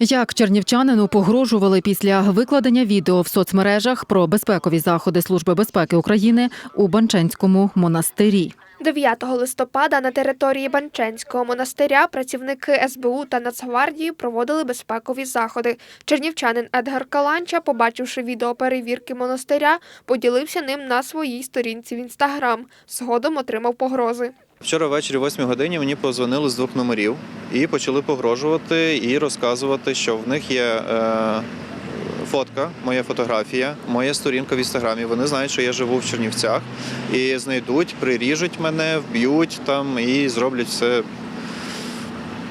Як чернівчанину погрожували після викладення відео в соцмережах про безпекові заходи Служби безпеки України у Банченському монастирі. 9 листопада на території Банченського монастиря працівники СБУ та Нацгвардії проводили безпекові заходи. Чернівчанин Едгар Каланча, побачивши відео перевірки монастиря, поділився ним на своїй сторінці в інстаграм. Згодом отримав погрози. Вчора ввечері, о 8 годині, мені позвонили з двох номерів і почали погрожувати і розказувати, що в них є е, фотка, моя фотографія, моя сторінка в інстаграмі. Вони знають, що я живу в Чернівцях, і знайдуть, приріжуть мене, вб'ють там і зроблять все.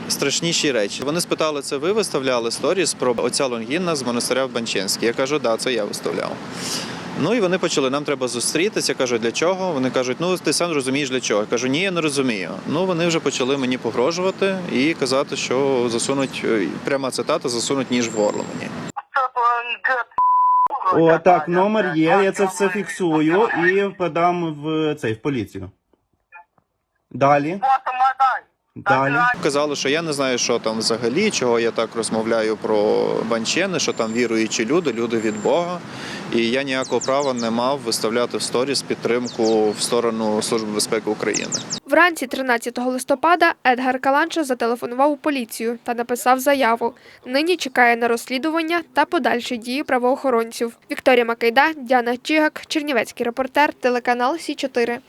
Страшніші речі. Вони спитали, це ви виставляли сторіс про отця Лонгіна з монастиря в Банченській. Я кажу, да, це я виставляв. Ну і вони почали, нам треба зустрітися. Я кажу, для чого? Вони кажуть, ну ти сам розумієш для чого. Я кажу, ні, я не розумію. Ну вони вже почали мені погрожувати і казати, що засунуть е, пряма цитата, засунуть ніж в горло мені. О, так, номер є, я це все фіксую і подам в цей в поліцію. Далі. Далі. Казали, що я не знаю, що там взагалі, чого я так розмовляю про банчени, що там віруючі люди, люди від Бога. І я ніякого права не мав виставляти в сторіс підтримку в сторону Служби безпеки України. Вранці 13 листопада Едгар Каланча зателефонував у поліцію та написав заяву. Нині чекає на розслідування та подальші дії правоохоронців. Вікторія Макайда, Діана Чігак, Чернівецький репортер, телеканал Сі 4